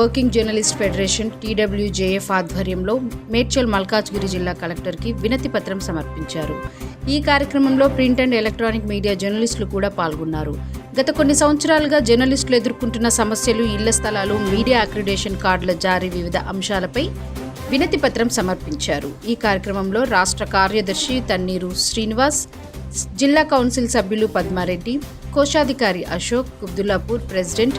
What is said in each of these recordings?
Working journalist federation TWJF ఆధ్వర్యంలో మేడ్చల్ మల్కాజ్గిరి జిల్లా కలెక్టర్కి వినతి పత్రం సమర్పించారు. ఈ కార్యక్రమంలో ప్రింట్ అండ్ ఎలక్ట్రానిక్ మీడియా జర్నలిస్టులు కూడా పాల్గొన్నారు. గత కొన్ని సంవత్సరాలుగా జర్నలిస్టులు ఎదుర్కొంటున్న సమస్యలు ఇళ్ళ స్థలాలు మీడియా అక్రిడేషన్ కార్డుల జారీ వివిధ అంశాలపై వినతి పత్రం సమర్పించారు. ఈ కార్యక్రమంలో రాష్ట్ర కార్యదర్శి తన్నీరు శ్రీనివాస్ జిల్లా కౌన్సిల్ సభ్యులు పద్మారెడ్డి కోశాధికారి అశోక్ కుబ్దుల్లాపూర్ ప్రెసిడెంట్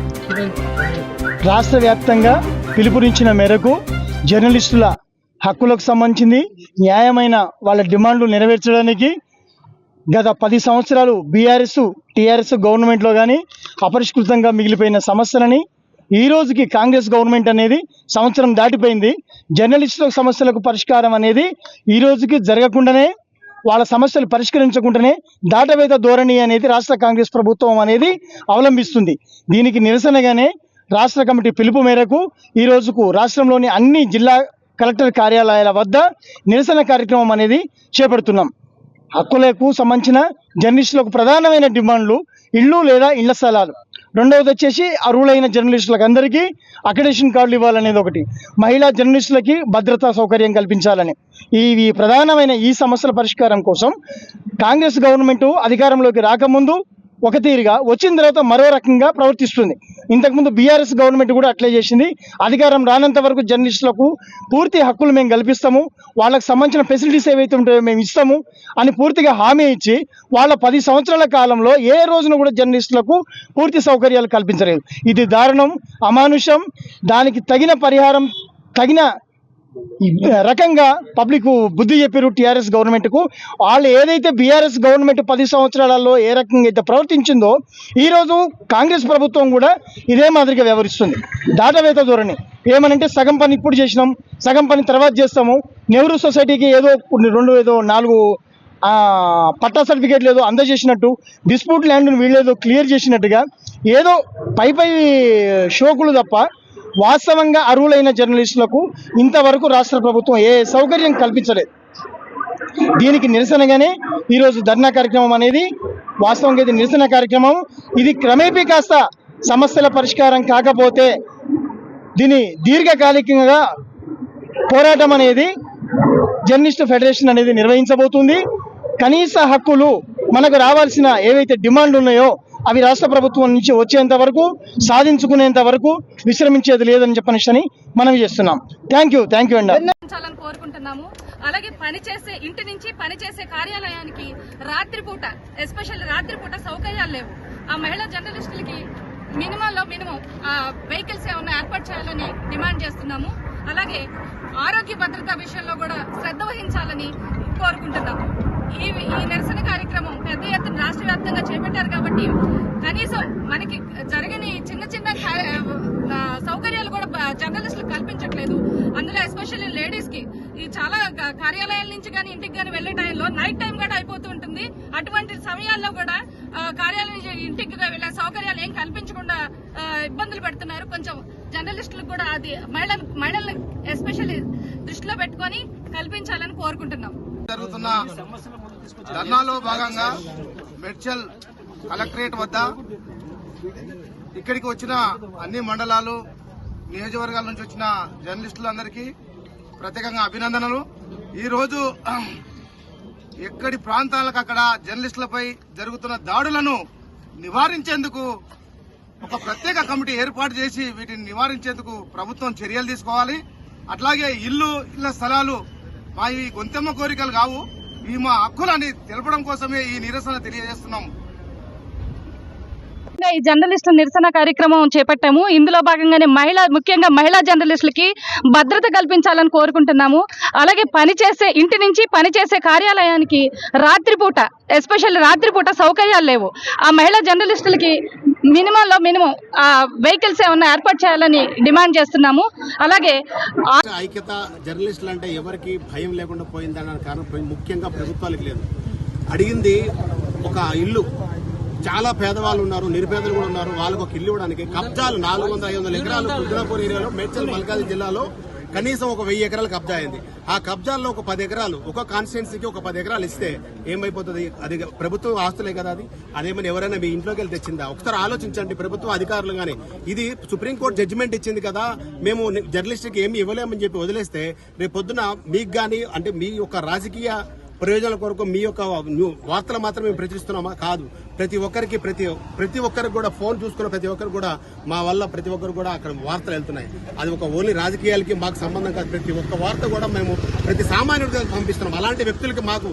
రాష్ట్ర వ్యాప్తంగా పిలుపునిచ్చిన మేరకు జర్నలిస్టుల హక్కులకు సంబంధించింది న్యాయమైన వాళ్ళ డిమాండ్లు నెరవేర్చడానికి గత పది సంవత్సరాలు బీఆర్ఎస్ టీఆర్ఎస్ గవర్నమెంట్లో కానీ అపరిష్కృతంగా మిగిలిపోయిన సమస్యలని ఈ రోజుకి కాంగ్రెస్ గవర్నమెంట్ అనేది సంవత్సరం దాటిపోయింది. జర్నలిస్టుల సమస్యలకు పరిష్కారం అనేది ఈ రోజుకి జరగకుండానే వాళ్ళ సమస్యలు పరిష్కరించకుండానే దాటవేత ధోరణి అనేది రాష్ట్ర కాంగ్రెస్ ప్రభుత్వం అనేది అవలంబిస్తుంది. దీనికి నిరసనగానే రాష్ట్ర కమిటీ పిలుపు మేరకు ఈ రోజుకు రాష్ట్రంలోని అన్ని జిల్లా కలెక్టర్ కార్యాలయాల వద్ద నిరసన కార్యక్రమం అనేది చేపడుతున్నాం. హక్కులకు సంబంధించిన జర్నలిస్టులకు ప్రధానమైన డిమాండ్లు ఇళ్ళు లేదా ఇళ్ళ స్థలాలు. రెండవది వచ్చేసి అర్హులైన జర్నలిస్టులకు అందరికీ అక్రిడేషన్ కార్డులు ఇవ్వాలనేది ఒకటి. మహిళా జర్నలిస్టులకి భద్రతా సౌకర్యం కల్పించాలని. ఇవి ప్రధానమైన ఈ సమస్యల పరిష్కారం కోసం కాంగ్రెస్ గవర్నమెంట్ అధికారంలోకి రాకముందు ఒక తీరుగా వచ్చిన తర్వాత మరో రకంగా ప్రవర్తిస్తుంది. ఇంతకుముందు బీఆర్ఎస్ గవర్నమెంట్ కూడా అట్లే చేసింది. అధికారం రానంత వరకు జర్నలిస్టులకు పూర్తి హక్కులు మేము కల్పిస్తాము. వాళ్ళకి సంబంధించిన ఫెసిలిటీస్ ఏవైతే ఉంటాయో మేము ఇస్తాము అని పూర్తిగా హామీ ఇచ్చి వాళ్ళ పది సంవత్సరాల కాలంలో ఏ రోజున కూడా జర్నలిస్టులకు పూర్తి సౌకర్యాలు కల్పించలేదు. ఇది దారుణం అమానుషం. దానికి తగిన పరిహారం తగిన రకంగా పబ్లిక్ బుద్ధి చెప్పారు టీఆర్ఎస్ గవర్నమెంట్కు. వాళ్ళు ఏదైతే బీఆర్ఎస్ గవర్నమెంట్ పది సంవత్సరాలలో ఏ రకంగా అయితే ప్రవర్తించిందో ఈరోజు కాంగ్రెస్ ప్రభుత్వం కూడా ఇదే మాదిరిగా వ్యవహరిస్తుంది. దాటవేత ధోరణి. ఏమనంటే సగం పని ఇప్పుడు చేసినాం సగం పని తర్వాత చేస్తాము. నెహ్రూ సొసైటీకి ఏదో కొన్ని రెండు ఏదో నాలుగు పట్టా సర్టిఫికేట్ లేదో అందజేసినట్టు డిస్ప్యూట్ ల్యాండ్ను వీళ్ళేదో క్లియర్ చేసినట్టుగా ఏదో పై పై షోకులు తప్ప వాస్తవంగా అర్హులైన జర్నలిస్టులకు ఇంతవరకు రాష్ట్ర ప్రభుత్వం ఏ సౌకర్యం కల్పించలేదు. దీనికి నిరసనగానే ఈరోజు ధర్నా కార్యక్రమం అనేది వాస్తవంగా ఇది నిరసన కార్యక్రమం. ఇది క్రమేపీ కాస్త సమస్యల పరిష్కారం కాకపోతే దీని దీర్ఘకాలికంగా పోరాటం అనేది జర్నలిస్ట్ ఫెడరేషన్ అనేది నిర్వహించబోతుంది. కనీస హక్కులు మనకు రావాల్సిన ఏవైతే డిమాండ్లు ఉన్నాయో అవి రాష్ట్ర ప్రభుత్వం నుంచి వచ్చేంత వరకు సాధించుకునేంత వరకు విశ్రమించేది లేదని చెప్పనిషని మనం చేస్తున్నాం. థ్యాంక్ యూ థ్యాంక్ యూ అండి. కోరుకుంటున్నాము. అలాగే పనిచేసే ఇంటి నుంచి పనిచేసే కార్యాలయానికి రాత్రిపూట ఎస్పెషల్ రాత్రిపూట సౌకర్యాలు లేవు. ఆ మహిళా జర్నలిస్టులకి మినిమం లో మినిమం వెహికల్స్ ఏమైనా ఏర్పాటు చేయాలని డిమాండ్ చేస్తున్నాము. అలాగే ఆరోగ్య భద్రత విషయంలో కూడా శ్రద్ధ వహించాలని కోరుకుంటున్నాము. ఈ ఈ నిరసన కార్యక్రమం పెద్ద ఎత్తున రాష్ట్ర వ్యాప్తంగా చేపట్టారు కాబట్టి కనీసం మనకి జరగని చిన్న చిన్న కా- ఆ, సౌకర్యాలు కూడా బ- జర్నలిస్టులు కల్పించట్లేదు అందులో ఎస్పెషల్లీ లేడీస్కి ఈ చాలా క- కార్యాలయాల నుంచి కానీ ఇంటికి కానీ వెళ్ళే టైంలో నైట్ టైం కూడా అయిపోతూ ఉంటుంది. అటువంటి సమయాల్లో కూడా కార్యాలయం ఇంటికి వెళ్ళే సౌకర్యాలు ఏం కల్పించకుండా ఇబ్బందులు పెడుతున్నారు. కొంచెం జర్నలిస్టులకు కూడా అది మహిళలు మహిళలను ఎస్పెషల్లీ దృష్టిలో పెట్టుకొని కల్పించాలని కోరుకుంటున్నాం. జరుగుతున్న ధర్నాలో భాగంగా మెడ్చల్ కలెక్టరేట్ వద్ద ఇక్కడికి వచ్చిన అన్ని మండలాలు నియోజకవర్గాల నుంచి వచ్చిన జర్నలిస్టులందరికీ ప్రత్యేకంగా అభినందనలు. ఈరోజు ఎక్కడి ప్రాంతాలకు అక్కడ జర్నలిస్టులపై జరుగుతున్న దాడులను నివారించేందుకు ఒక ప్రత్యేక కమిటీ ఏర్పాటు చేసి వీటిని నివారించేందుకు ప్రభుత్వం చర్యలు తీసుకోవాలి. అట్లాగే ఇల్లు ఇళ్ళ స్థలాలు మా ఈ గొంతెమ్మ కోరికలు కావు. ఈ మా హక్కులని తెలపడం కోసమే ఈ నిరసన తెలియజేస్తున్నాం. ఈ జర్నలిస్టుల నిరసన కార్యక్రమం చేపట్టాము. ఇందులో భాగంగానే మహిళా ముఖ్యంగా మహిళా జర్నలిస్టులకి భద్రత కల్పించాలని కోరుకుంటున్నాము. అలాగే పనిచేసే ఇంటి నుంచి పనిచేసే కార్యాలయానికి రాత్రిపూట ఎస్పెషల్లీ రాత్రిపూట సౌకర్యాలు లేవు. ఆ మహిళా జర్నలిస్టులకి మినిమంలో మినిమం వెహికల్స్ ఏమన్నా ఏర్పాటు చేయాలని డిమాండ్ చేస్తున్నాము. అలాగే ఐక్యత జర్నలిస్టులు అంటే ఎవరికి భయం లేకుండా పోయిందన్న కారణం ముఖ్యంగా ప్రభుత్వాలకు లేదు. అడిగింది ఒక ఇల్లు చాలా పేదవాళ్ళు ఉన్నారు నిరుపేదలు కూడా ఉన్నారు. వాళ్ళకు ఒక ఇల్లు ఇవ్వడానికి కబ్జాలు నాలుగు వందల ఐదు వందల ఎకరాలు రుద్రాపూర్ ఏరియాలో మేడ్చల్ మల్కాజ్ జిల్లాలో కనీసం ఒక వెయ్యి ఎకరాలు కబ్జా అయింది. ఆ కబ్జాల్లో ఒక పది ఎకరాలు ఒక కాన్స్టిట్యున్సీకి ఒక పది ఎకరాలు ఇస్తే ఏమైపోతుంది? అది ప్రభుత్వం ఆస్తులే కదా అది. అదేమని ఎవరైనా మీ ఇంట్లోకి వెళ్ళి తెచ్చిందా? ఒకసారి ఆలోచించండి ప్రభుత్వ అధికారులు కానీ ఇది సుప్రీంకోర్టు జడ్జిమెంట్ ఇచ్చింది కదా. మేము జర్నలిస్ట్కి ఏమి ఇవ్వలేమని చెప్పి వదిలేస్తే రేపు పొద్దున మీకు కానీ అంటే మీ యొక్క రాజకీయ ప్రయోజనాల కొరకు మీ యొక్క వార్తలు మాత్రమే మేము ప్రచురిస్తున్నామా? కాదు. ప్రతి ఒక్కరికి ప్రతి ప్రతి ఒక్కరికి కూడా ఫోన్ చూసుకున్న ప్రతి ఒక్కరు కూడా మా వల్ల ప్రతి ఒక్కరు కూడా అక్కడ వార్తలు వెళ్తున్నాయి. అది ఒక ఓన్లీ రాజకీయాలకి మాకు సంబంధం కాదు. ప్రతి ఒక్క వార్త కూడా మేము ప్రతి సామాన్యుడికి పంపిస్తున్నాం. అలాంటి వ్యక్తులకి మాకు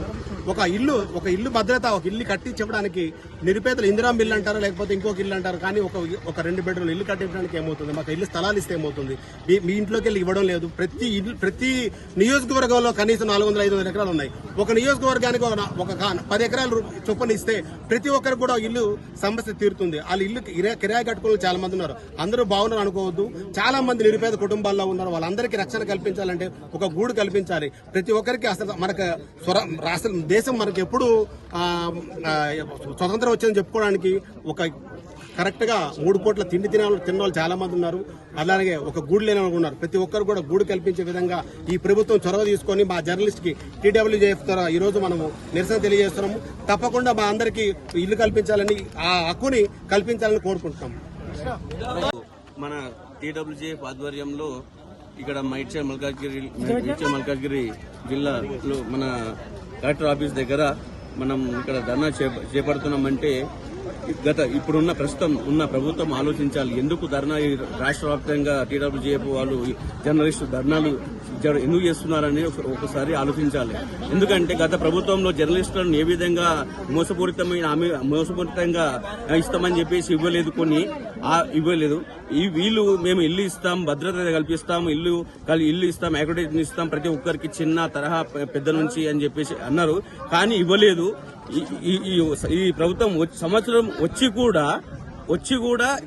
ఒక ఇల్లు ఒక ఇల్లు భద్రత ఒక ఇల్లు కట్టించి చెప్పడానికి నిరుపేదలు ఇందిరా ఇల్లు అంటారు లేకపోతే ఇంకొక ఇల్లు అంటారు? కానీ ఒక ఒక రెండు బెడ్రూమ్ ఇల్లు కట్టించడానికి ఏమవుతుంది? మాకు ఇల్లు స్థలాలు ఇస్తే ఏమవుతుంది? మీ- మీ ఇంట్లోకి వెళ్ళి ఇవ్వడం లేదు. ప్రతి ఇల్లు ప్రతి నియోజకవర్గంలో కనీసం నాలుగు వందల ఐదు వందల ఎకరాలు ఉన్నాయి. ఒక నియోజకవర్గానికి ఒక ఒక పది ఎకరాలు చొప్పున ఇస్తే ప్రతి ఒక్కరికి కూడా ఇల్లు సమస్య తీరుతుంది. వాళ్ళ ఇల్లు కిరా- కిరాయి కట్టుకుని చాలా మంది ఉన్నారు. అందరూ బాగున్నారు అనుకోవద్దు. చాలా మంది నిరుపేద కుటుంబాల్లో ఉన్నారు. వాళ్ళందరికీ రక్షణ కల్పించాలంటే ఒక గూడు కల్పించాలి. ప్రతి ఒక్కరికి అసలు మనకు స్వర అసలు దేశం మనకి ఎప్పుడు స్వతంత్రం వచ్చిందని చెప్పుకోవడానికి ఒక కరెక్ట్గా మూడు పూట్ల తిండి తినే వాళ్ళు తిన్న వాళ్ళు చాలా మంది ఉన్నారు. అలాగే ఒక గూడు లేని వాళ్ళు ఉన్నారు. ప్రతి ఒక్కరు కూడా గూడు కల్పించే విధంగా ఈ ప్రభుత్వం చొరవ తీసుకొని మా జర్నలిస్ట్కి టీడబ్ల్యూజేఎఫ్ ద్వారా ఈరోజు మనము నిరసన తెలియజేస్తున్నాము. తప్పకుండా మా అందరికి ఇల్లు కల్పించాలని ఆ హక్కుని కల్పించాలని కోరుకుంటున్నాము. మన టీడబ్ల్యూజేఎఫ్ ఆధ్వర్యంలో ఇక్కడ మైడ్చల్ మల్కాజ్గిరి మైడ్చల్ మల్కాజ్గిరి జిల్లాలో మన కలెక్టర్ ఆఫీస్ దగ్గర మనం ఇక్కడ ధర్నా చేపడుతున్నామంటే గత ఇప్పుడున్న ప్రస్తుతం ఉన్న ప్రభుత్వం ఆలోచించాలి. ఎందుకు ధర్నా రాష్ట్ర వ్యాప్తంగా టీడబ్ల్యూజేఎఫ్ వాళ్ళు జర్నలిస్టు ధర్నాలు ఎందుకు చేస్తున్నారని ఒకసారి ఆలోచించాలి. ఎందుకంటే గత ప్రభుత్వంలో జర్నలిస్టులను ఏ విధంగా మోసపూరితమైన ఆమె మోసపూరితంగా ఇస్తామని చెప్పేసి ఇవ్వలేదు కొన్ని ఇవ్వలేదు. ఈ వీళ్ళు మేము ఇల్లు ఇస్తాం భద్రత కల్పిస్తాం ఇల్లు ఇల్లు ఇస్తాం అకామిడేషన్ ఇస్తాం ప్రతి ఒక్కరికి చిన్న తరహా పెద్ద నుంచి అని చెప్పేసి అన్నారు. కానీ ఇవ్వలేదు. ఈ- ఈ- ప్రభుత్వం వచ్చి- సంవత్సరం వచ్చి కూడా వచ్చి కూడా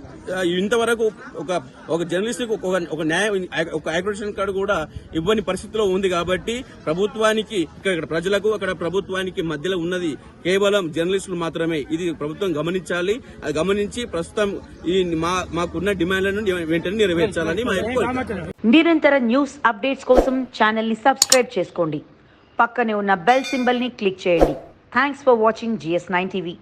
ఇంతవరకు ఒక ఒక జర్నలిస్ట్ ఒక ఒక న్యాయ ఒక అకామిడేషన్ కార్డు కూడా ఇవ్వని పరిస్థితిలో ఉంది కాబట్టి ప్రభుత్వానికి ఇక్కడ ప్రజలకు అక్కడ ప్రభుత్వానికి మధ్యలో ఉన్నది కేవలం జర్నలిస్టులు మాత్రమే. ఇది ప్రభుత్వం గమనించాలి. అది గమనించి ప్రస్తుతం ఈ మా మాకున్న డిమాండ్లను వెంటనే నెరవేర్చాలని మా నిరంతర న్యూస్ అప్డేట్స్ కోసం ఛానల్ని సబ్స్క్రైబ్ చేసుకోండి. పక్కనే ఉన్న బెల్ సింబల్ని క్లిక్ చేయండి. Thanks for watching GS9 TV.